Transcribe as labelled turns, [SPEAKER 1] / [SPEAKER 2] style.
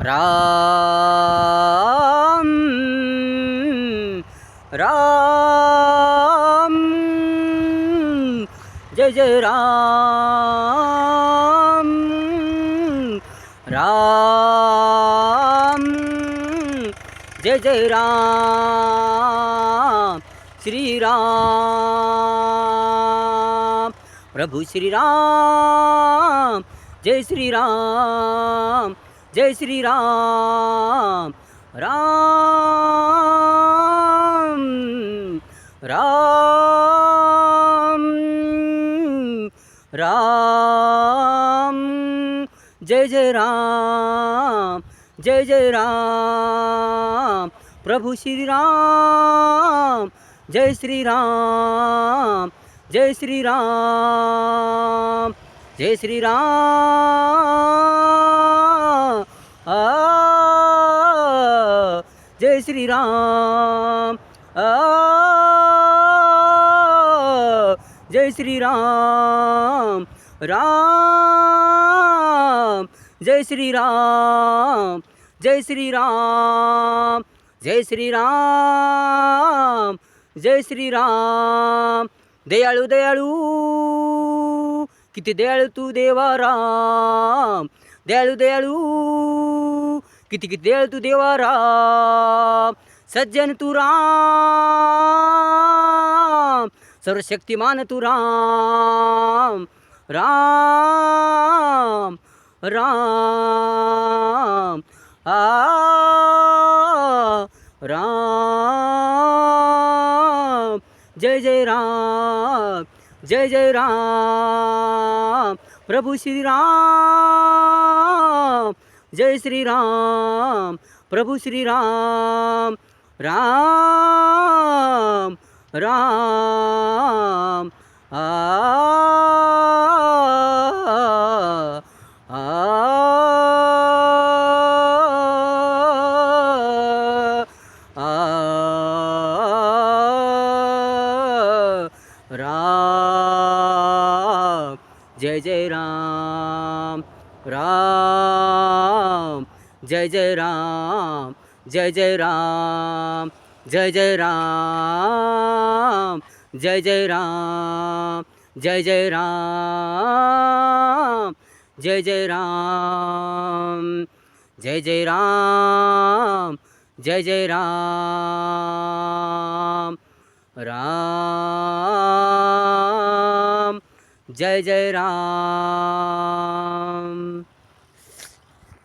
[SPEAKER 1] राम राम। जय जय राम राम। जय जय राम, श्री राम। प्रभु श्री राम, जय श्री राम। जय श्री राम। राम। राम। राम जय जय राम। जय जय राम। प्रभु श्री राम जय श्री राम जय श्री राम जय श्री राम जय श्रीराम. जय श्रीराम. राम. जय श्रीराम. जय श्रीराम. जय श्रीराम. जय श्रीराम. दयाळू दयाळू. किती दयाळू तू देवा राम. दयाळू दयाळू. किती किती दयाळू तू देवा राम सज्जन तू राम, सर्वशक्तिमान तू राम राम राम, आ, राम, जय जय राम, जय जय राम, प्रभु श्री राम। जय श्री राम प्रभु श्री राम राम राम आ राम जय जय राम। राम। जय जय राम, जय जय राम, जय जय राम, जय जय राम, जय जय राम, जय जय राम, जय जय राम, जय जय राम। राम। जय जय राम।